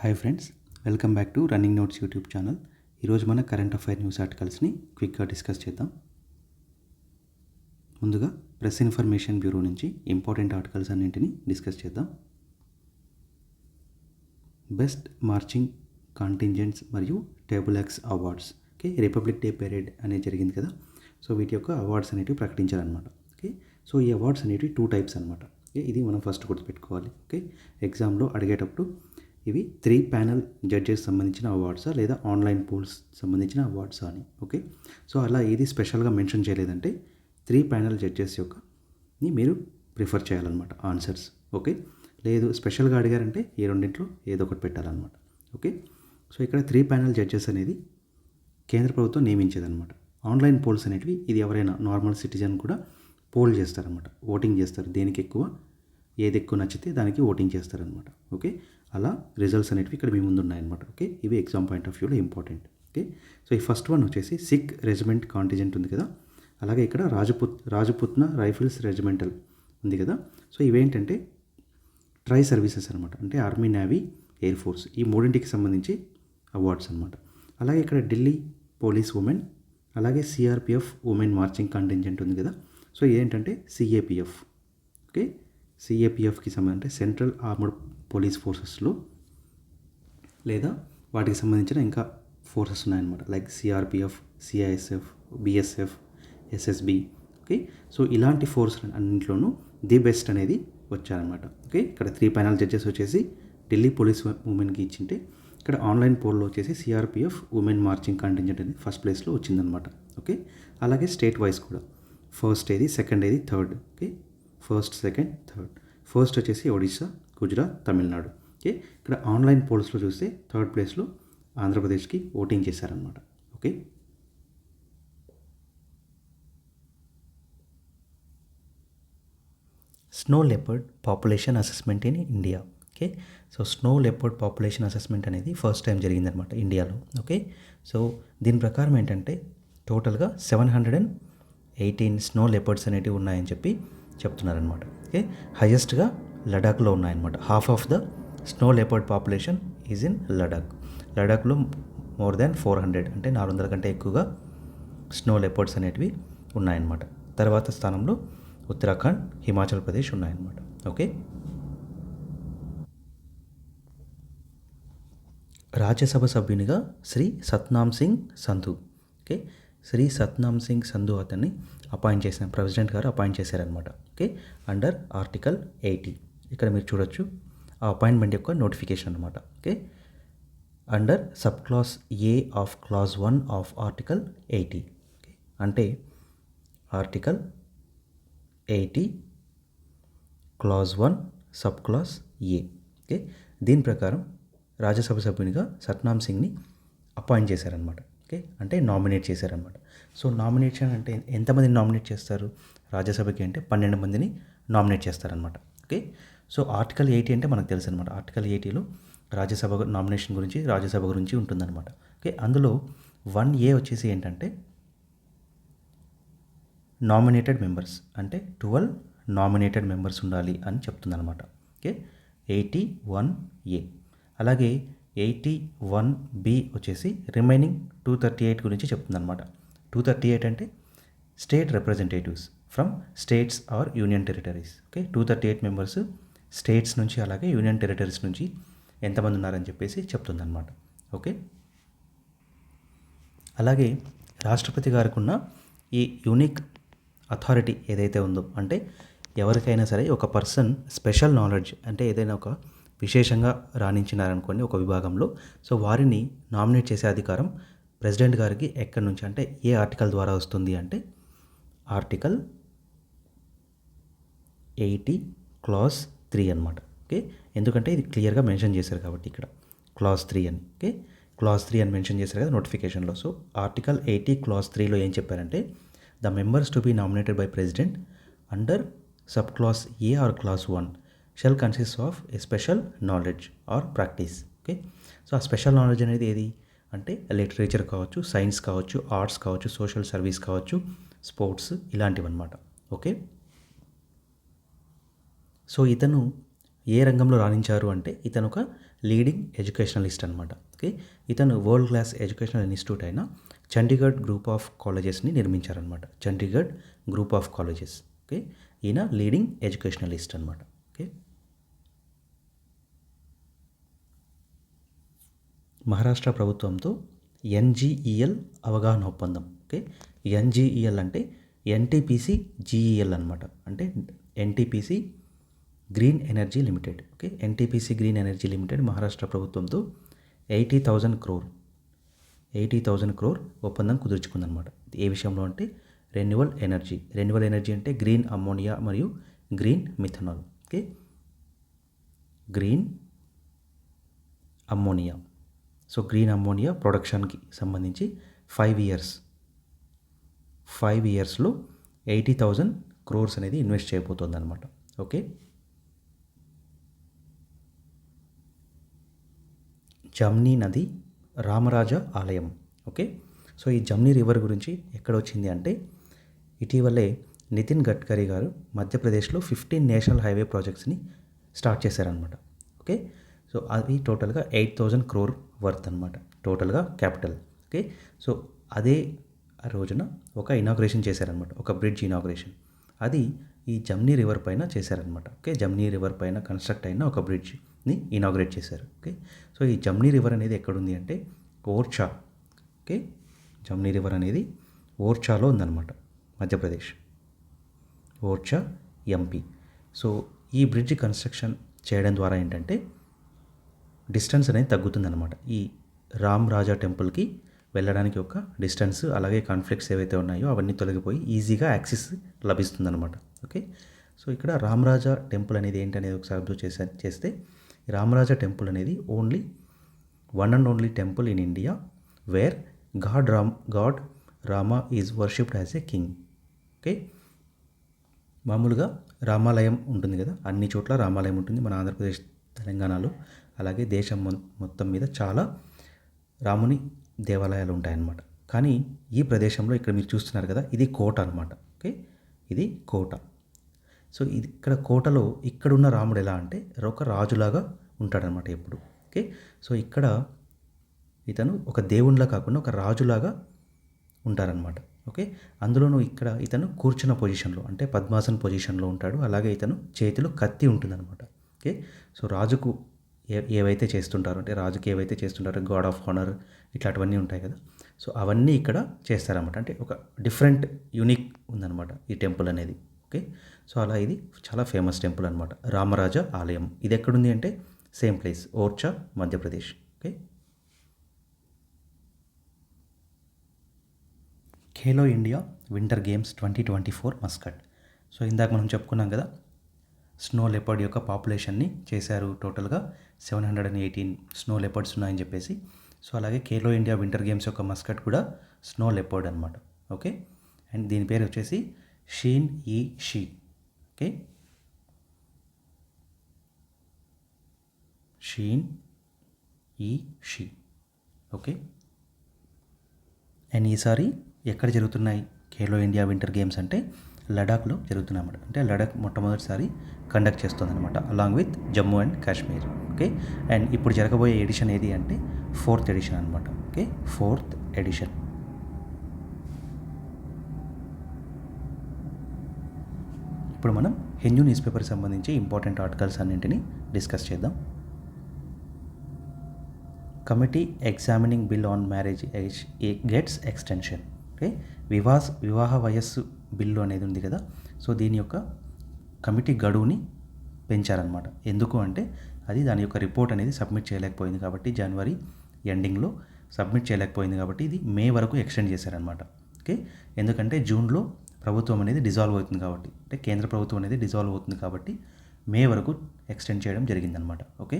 Hi friends welcome back to running notes YouTube channel. ఈరోజు మన current affair news ఆర్టికల్స్ని క్విక్గా discuss చేద్దాం. ముందుగా ప్రెస్ ఇన్ఫర్మేషన్ బ్యూరో నుంచి ఇంపార్టెంట్ ఆర్టికల్స్ అన్నింటినీ డిస్కస్ చేద్దాం. బెస్ట్ మార్చింగ్ కాంటింజెంట్స్ మరియు tableaux awards. Okay republic day parade అనేది జరిగింది కదా. సో వీటి యొక్క అవార్డ్స్ అనేటివి ప్రకటించారనమాట ఓకే సో ఈ అవార్డ్స్ అనేటివి టూ టైప్స్ అనమాట ఓకే ఇది మనం ఫస్ట్ గుర్తుపెట్టుకోవాలి. ఓకే ఎగ్జామ్లో అడిగేటప్పుడు ఇవి త్రీ ప్యానల్ జడ్జెస్ సంబంధించిన అవార్డ్సా? లేదా ఆన్లైన్ పోల్స్ సంబంధించిన అవార్డ్సా అని? ఓకే. సో అలా ఏది స్పెషల్గా మెన్షన్ చేయలేదంటే త్రీ ప్యానల్ జడ్జెస్ యొక్క ని మీరు ప్రిఫర్ చేయాలన్నమాట ఆన్సర్స్. ఓకే. లేదు స్పెషల్గా అడిగారంటే ఈ రెండింటిలో ఏదో ఒకటి పెట్టాలన్నమాట. ఓకే. సో ఇక్కడ త్రీ ప్యానల్ జడ్జెస్ అనేది కేంద్ర ప్రభుత్వం నియమించేదన్నమాట. ఆన్లైన్ పోల్స్ అనేటివి ఇది ఎవరైనా నార్మల్ సిటిజన్ కూడా పోల్ చేస్తారనమాట ఓటింగ్ చేస్తారు. దేనికి ఎక్కువ ఏది ఎక్కువ నచ్చితే దానికి ఓటింగ్ చేస్తారనమాట ఓకే. అలా రిజల్ట్స్ అనేటివి ఇక్కడ మీ ముందు ఉన్నాయన్నమాట ఓకే ఇవి ఎగ్జామ్ పాయింట్ ఆఫ్ వ్యూలో ఇంపార్టెంట్ ఓకే సో ఈ ఫస్ట్ వన్ వచ్చేసి సిక్ రెజిమెంట్ కాంటిజెంట్ ఉంది కదా? అలాగే ఇక్కడ రాజపుత్ రాజపుత్న రైఫిల్స్ రెజిమెంటల్ ఉంది కదా? సో ఇవేంటంటే ట్రై సర్వీసెస్ అనమాట అంటే ఆర్మీ నేవీ ఎయిర్ ఫోర్స్ ఈ మూడింటికి సంబంధించి అవార్డ్స్ అనమాట అలాగే ఇక్కడ ఢిల్లీ పోలీస్ ఉమెన్ అలాగే సిఆర్పిఎఫ్ ఉమెన్ మార్చింగ్ కంటింజెంట్ ఉంది కదా? సో ఇదేంటంటే సిఏపిఎఫ్ ఓకే సిఏపిఎఫ్కి సంబంధించి సెంట్రల్ ఆర్మడ్ పోలీస్ ఫోర్సెస్లో లేదా వాటికి సంబంధించిన ఇంకా ఫోర్సెస్ ఉన్నాయన్నమాట. Like CRPF CISF BSF SSB okay? So ఇలాంటి ఫోర్స్ అన్నింటిలోనూ ది బెస్ట్ అనేది వచ్చారనమాట ఓకే? ఇక్కడ త్రీ ప్యానల్ జడ్జెస్ వచ్చేసి ఢిల్లీ పోలీస్ ఉమెన్కి ఇచ్చింటే ఇక్కడ ఆన్లైన్ పోల్లో వచ్చేసి సిఆర్పిఎఫ్ ఉమెన్ మార్చింగ్ కంటింజెంట్ అనేది ఫస్ట్ ప్లేస్లో వచ్చిందనమాట ఓకే? అలాగే స్టేట్ వైజ్ కూడా. ఫస్ట్ ఏది సెకండ్ ఏది third. Okay? First second third. First వచ్చేసి ఒడిశా గుజరాత్ తమిళనాడు. ఓకే? ఇక్కడ ఆన్లైన్ పోల్స్లో చూస్తే థర్డ్ ప్లేస్లో ఆంధ్రప్రదేశ్కి ఓటింగ్ చేశారనమాట okay? Snow leopard population assessment in India. Okay? So snow leopard population assessment అనేది ఫస్ట్ టైం జరిగిందనమాట ఇండియాలో. ఓకే? సో దీని ప్రకారం ఏంటంటే టోటల్గా seven hundred and eighteen snow leopards అనేటివి ఉన్నాయని చెప్పి చెప్తున్నారనమాట ఓకే? హయ్యెస్ట్గా లడాక్లో ఉన్నాయన్నమాట. Half of the snow leopard population is in Ladakh లడాక్లో more than four hundred అంటే నాలుగు వందల కంటే ఎక్కువగా స్నో లెపర్డ్స్ అనేటివి ఉన్నాయన్నమాట. తర్వాత స్థానంలో ఉత్తరాఖండ్ హిమాచల్ ప్రదేశ్ ఉన్నాయన్నమాట. ఓకే రాజ్యసభ సభ్యునిగా శ్రీ సత్నామ్ సింగ్ సంధు. ఓకే శ్రీ సత్నామ్ సింగ్ సంధు అతన్ని అపాయింట్ చేసిన ప్రెసిడెంట్ గారు అపాయింట్ చేశారనమాట ఓకే అండర్ ఆర్టికల్ ఎయిటీ ఇక్కడ మీరు చూడొచ్చు. ఆ అపాయింట్మెంట్ యొక్క నోటిఫికేషన్ అనమాట okay? Under sub clause A of clause one of article eighty. అంటే article eighty clause one sub clause A. Okay? దీని ప్రకారం రాజ్యసభ సభ్యునిగా సత్నామ్ సింగ్ని అపాయింట్ చేశారనమాట ఓకే? అంటే నామినేట్ చేశారనమాట సో నామినేషన్ అంటే ఎంతమందిని నామినేట్ చేస్తారు? రాజ్యసభకి అంటే పన్నెండు మందిని నామినేట్ చేస్తారనమాట ఓకే? సో ఆర్టికల్ ఎయిటీ అంటే మనకు తెలుసు అనమాట ఆర్టికల్ ఎయిటీలో రాజ్యసభ నామినేషన్ గురించి రాజ్యసభ గురించి ఉంటుందన్నమాట. ఓకే అందులో వన్ ఏ వచ్చేసి ఏంటంటే నామినేటెడ్ మెంబర్స్ అంటే ట్వెల్వ్ నామినేటెడ్ మెంబర్స్ ఉండాలి అని చెప్తుందనమాట ఓకే ఎయిటీ వన్ ఏ. అలాగే ఎయిటీ వన్ బి వచ్చేసి రిమైనింగ్ టూ థర్టీ ఎయిట్ గురించి చెప్తుందనమాట టూ థర్టీ ఎయిట్ అంటే state representatives from states or union territories. Okay two thirty eight members states నుంచి అలాగే యూనియన్ టెరిటరీస్ నుంచి ఎంతమంది ఉన్నారని చెప్పేసి చెప్తుందన్నమాట. ఓకే? అలాగే రాష్ట్రపతి గారికి ఉన్న ఈ యూనిక్ అథారిటీ ఏదైతే ఉందో అంటే ఎవరికైనా సరే ఒక పర్సన్ స్పెషల్ నాలెడ్జ్ అంటే ఏదైనా ఒక విశేషంగా రాణించినారనుకోండి ఒక విభాగంలో సో వారిని నామినేట్ చేసే అధికారం ప్రెసిడెంట్ గారికి ఎక్కడి నుంచి అంటే ఏ ఆర్టికల్ ద్వారా వస్తుంది అంటే ఆర్టికల్ ఎయిటీ క్లాస్ త్రీ అనమాట ఓకే? ఎందుకంటే ఇది క్లియర్గా మెన్షన్ చేశారు కాబట్టి ఇక్కడ. క్లాస్ త్రీ అని. ఓకే? క్లాస్ త్రీ అని మెన్షన్ చేశారు కదా నోటిఫికేషన్లో. సో ఆర్టికల్ ఎయిటీ క్లాస్ త్రీలో ఏం చెప్పారంటే the members to be nominated by president under sub clause A or clause one shall consist of a special knowledge or practice. Okay? So ఆ special knowledge అనేది ఏది? అంటే లిటరేచర్ కావచ్చు science కావచ్చు arts కావచ్చు సోషల్ సర్వీస్ కావచ్చు sports ఇలాంటివి అనమాట ఓకే? సో ఇతను ఏ రంగంలో రాణించారు అంటే ఇతను ఒక లీడింగ్ ఎడ్యుకేషనలిస్ట్ అనమాట ఓకే ఇతను వరల్డ్ క్లాస్ ఎడ్యుకేషనల్ ఇన్స్టిట్యూట్ అయిన చండీగఢ్ గ్రూప్ ఆఫ్ కాలేజెస్ని నిర్మించారనమాట Chandigarh group of colleges okay ఈయన లీడింగ్ ఎడ్యుకేషనలిస్ట్ అనమాట ఓకే మహారాష్ట్ర ప్రభుత్వంతో ఎన్జీఈఎల్ అవగాహన ఒప్పందం. ఓకే ఎన్జీఈఎల్ అంటే ఎన్టీపీసీ జీఈఎల్ అనమాట అంటే NTPC green energy limited okay? NTPC green energy limited Maharashtra ప్రభుత్వంతో eighty thousand crore eighty thousand crore ఒప్పందం కుదుర్చుకుందనమాట ఏ విషయంలో అంటే రెన్యువల్ ఎనర్జీ. రెన్యువల్ ఎనర్జీ అంటే గ్రీన్ అమ్మోనియా మరియు green methanol okay? Green ammonia. So green ammonia ప్రొడక్షన్కి సంబంధించి ఫైవ్ ఇయర్స్ ఫైవ్ ఇయర్స్లో ఎయిటీ థౌజండ్ క్రోర్స్ అనేది ఇన్వెస్ట్ చేయబోతుంది అనమాట ఓకే? జమ్నీ నది రామరాజ ఆలయం. ఓకే? సో ఈ జమ్నీ రివర్ గురించి ఎక్కడ వచ్చింది అంటే ఇటీవలే నితిన్ గడ్కరీ గారు మధ్యప్రదేశ్లో ఫిఫ్టీన్ నేషనల్ హైవే ప్రాజెక్ట్స్ని స్టార్ట్ చేశారనమాట ఓకే? సో అది టోటల్గా ఎయిట్ థౌజండ్ క్రోర్ వర్త్ అనమాట టోటల్గా క్యాపిటల్. ఓకే? సో అదే రోజున ఒక ఇనాగ్రేషన్ చేశారనమాట ఒక బ్రిడ్జ్ ఇనాగ్రేషన్. అది ఈ జమ్నీ రివర్ పైన చేశారనమాట ఓకే? జమ్నీ రివర్ పైన కన్స్ట్రక్ట్ అయిన ఒక ని ఇనాగ్రేట్ చేశారు. ఓకే సో ఈ జమ్నీ రివర్ అనేది ఎక్కడుంది అంటే ఓర్చా ఓకే జమ్నీ రివర్ అనేది ఓర్చాలో ఉందన్నమాట మధ్యప్రదేశ్. ఓర్చా ఎంపీ సో ఈ బ్రిడ్జ్ కన్స్ట్రక్షన్ చేయడం ద్వారా ఏంటంటే డిస్టెన్స్ అనేది తగ్గుతుందన్నమాట. ఈ రామ్ రాజా టెంపుల్కి వెళ్ళడానికి ఒక డిస్టెన్స్ అలాగే కాన్ఫ్లిక్ట్స్ ఏవైతే ఉన్నాయో అవన్నీ తొలగిపోయి ఈజీగా యాక్సెస్ లభిస్తుందన్నమాట. ఓకే సో ఇక్కడ రామరాజా టెంపుల్ అనేది ఏంటనేది ఒకసారి అబ్జర్వ్ చేసే చేస్తే రామరాజ టెంపుల్ అనేది only one and only temple in India where god Ram god Rama is worshipped as a king. Okay? మామూలుగా రామాలయం ఉంటుంది కదా అన్ని చోట్ల రామాలయం ఉంటుంది మన ఆంధ్రప్రదేశ్ తెలంగాణలో. అలాగే దేశం మొ- మొత్తం మీద చాలా రాముని దేవాలయాలు ఉంటాయన్నమాట. కానీ ఈ ప్రదేశంలో ఇక్కడ మీరు చూస్తున్నారు కదా ఇది కోట అనమాట ఓకే? ఇది కోట. సో ఇది ఇక్కడ కోటలో ఇక్కడున్న రాముడు ఎలా అంటే ఒక రాజులాగా ఉంటాడనమాట ఎప్పుడు. ఓకే? సో ఇక్కడ ఇతను ఒక దేవునిలా కాకుండా ఒక రాజులాగా ఉంటారనమాట ఓకే? అందులోనూ ఇక్కడ ఇతను కూర్చున్న పొజిషన్లో అంటే పద్మాసన్ పొజిషన్లో ఉంటాడు. అలాగే ఇతను చేతిలో కత్తి ఉంటుందన్నమాట. ఓకే? సో రాజుకు ఏ ఏవైతే చేస్తుంటారో అంటే రాజుకి ఏవైతే చేస్తుంటారో గాడ్ ఆఫ్ హానర్ ఇట్లాంటివన్నీ ఉంటాయి కదా. సో అవన్నీ ఇక్కడ చేస్తారన్నమాట. అంటే ఒక డిఫరెంట్ యూనిక్ ఉందన్నమాట ఈ టెంపుల్ అనేది. ఓకే. సో అలా ఇది చాలా ఫేమస్ టెంపుల్ అనమాట రామరాజ ఆలయం. ఇది ఎక్కడుంది అంటే same place Orchha Madhya Pradesh. Okay. Khelo India winter games twenty twenty four mascot. So ఇందాక మనం చెప్పుకున్నాం కదా స్నో లెపర్డ్ యొక్క పాపులేషన్ని చేశారు టోటల్గా seven hundred and eighteen snow leopards ఉన్నాయని చెప్పేసి. సో అలాగే ఖేలో ఇండియా వింటర్ గేమ్స్ యొక్క మస్కట్ కూడా స్నో లెపర్డ్ అనమాట ఓకే. అండ్ దీని పేరు వచ్చేసి Sheen e She. Okay? Sheen e She. Okay? And ఈసారి ఎక్కడ జరుగుతున్నాయి ఖేలో ఇండియా వింటర్ గేమ్స్ అంటే లడాఖ్లో జరుగుతున్నాయన్నమాట. అంటే లడాక్ మొట్టమొదటిసారి కండక్ట్ చేస్తుంది అనమాట along with Jammu and Kashmir. Okay? And ఇప్పుడు జరగబోయే ఎడిషన్ ఏది అంటే ఫోర్త్ ఎడిషన్ అనమాట ఓకే? Fourth edition. ఇప్పుడు మనం హిందూ న్యూస్ పేపర్ సంబంధించి ఇంపార్టెంట్ ఆర్టికల్స్ అన్నింటినీ డిస్కస్ చేద్దాం. Committee examining bill on marriage age gets extension okay వివాహ వివాహ వయస్సు బిల్లు అనేది ఉంది కదా? సో దీని యొక్క కమిటీ గడువుని పెంచారనమాట ఎందుకు అంటే అది దాని యొక్క రిపోర్ట్ అనేది సబ్మిట్ చేయలేకపోయింది కాబట్టి జనవరి ఎండింగ్లో సబ్మిట్ చేయలేకపోయింది కాబట్టి ఇది మే వరకు ఎక్స్టెండ్ చేశారనమాట ఓకే ఎందుకంటే జూన్లో ప్రభుత్వం అనేది డిజాల్వ్ అవుతుంది కాబట్టి. అంటే కేంద్ర ప్రభుత్వం అనేది డిజాల్వ్ అవుతుంది కాబట్టి మే వరకు ఎక్స్టెండ్ చేయడం జరిగిందనమాట ఓకే?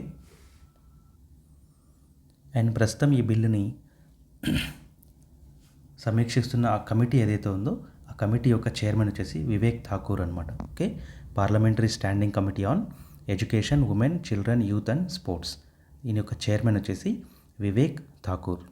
అండ్ ప్రస్తుతం ఈ బిల్లుని సమీక్షిస్తున్న ఆ కమిటీ ఏదైతే ఉందో ఆ కమిటీ యొక్క చైర్మన్ వచ్చేసి వివేక్ ఠాకూర్ అనమాట okay? Parliamentary standing committee on education women children youth and sports. దీని యొక్క చైర్మన్ వచ్చేసి వివేక్ ఠాకూర్.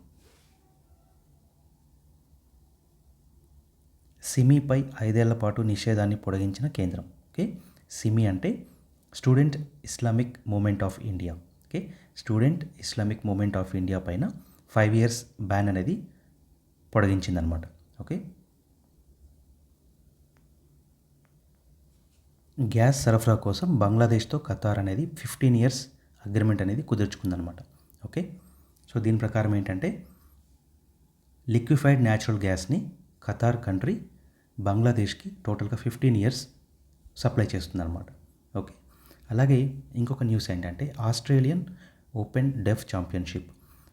సిమీపై ఐదేళ్ళ పాటు నిషేధాన్ని పొడిగించిన కేంద్రం. ఓకే? సిమి అంటే student Islamic movement of India. Okay? Student Islamic movement of India పైన ఫైవ్ ఇయర్స్ బ్యాన్ అనేది పొడిగించిందనమాట. ఓకే? గ్యాస్ సరఫరా కోసం బంగ్లాదేశ్తో ఖతార్ అనేది ఫిఫ్టీన్ ఇయర్స్ అగ్రిమెంట్ అనేది కుదుర్చుకుందనమాట. ఓకే? సో దీని ప్రకారం ఏంటంటే లిక్విఫైడ్ న్యాచురల్ గ్యాస్ని ఖతార్ కంట్రీ బంగ్లాదేశ్కి టోటల్గా ఫిఫ్టీన్ ఇయర్స్ సప్లై చేస్తుందన్నమాట. ఓకే. అలాగే ఇంకొక న్యూస్ ఏంటంటే Australian open deaf championship.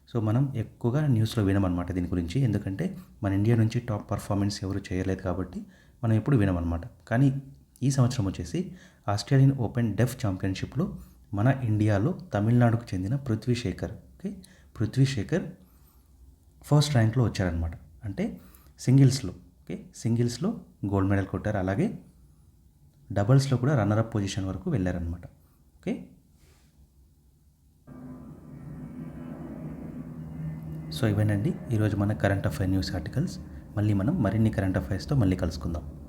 So మనం ఎక్కువగా న్యూస్లో వినమనమాట దీని గురించి. ఎందుకంటే మన ఇండియా నుంచి టాప్ పర్ఫార్మెన్స్ ఎవరు చేయలేదు కాబట్టి మనం ఎప్పుడు వినమనమాట కానీ ఈ సంవత్సరం వచ్చేసి ఆస్ట్రేలియన్ ఓపెన్ డెఫ్ ఛాంపియన్షిప్లో మన ఇండియాలో తమిళనాడుకు చెందిన పృథ్వీ శేఖర్ ఓకే పృథ్వీ శేఖర్ ఫస్ట్ ర్యాంక్లో వచ్చారనమాట అంటే సింగిల్స్లో. ఓకే సింగిల్స్లో గోల్డ్ మెడల్ కొట్టారు. అలాగే డబల్స్లో కూడా రన్నరప్ పొజిషన్ వరకు వెళ్ళారనమాట ఓకే. సో ఇవేనండి. ఈరోజు మన కరెంట్ అఫైర్ న్యూస్ ఆర్టికల్స్. మళ్ళీ మనం మరిన్ని కరెంట్ అఫైర్స్తో మళ్ళీ కలుసుకుందాం.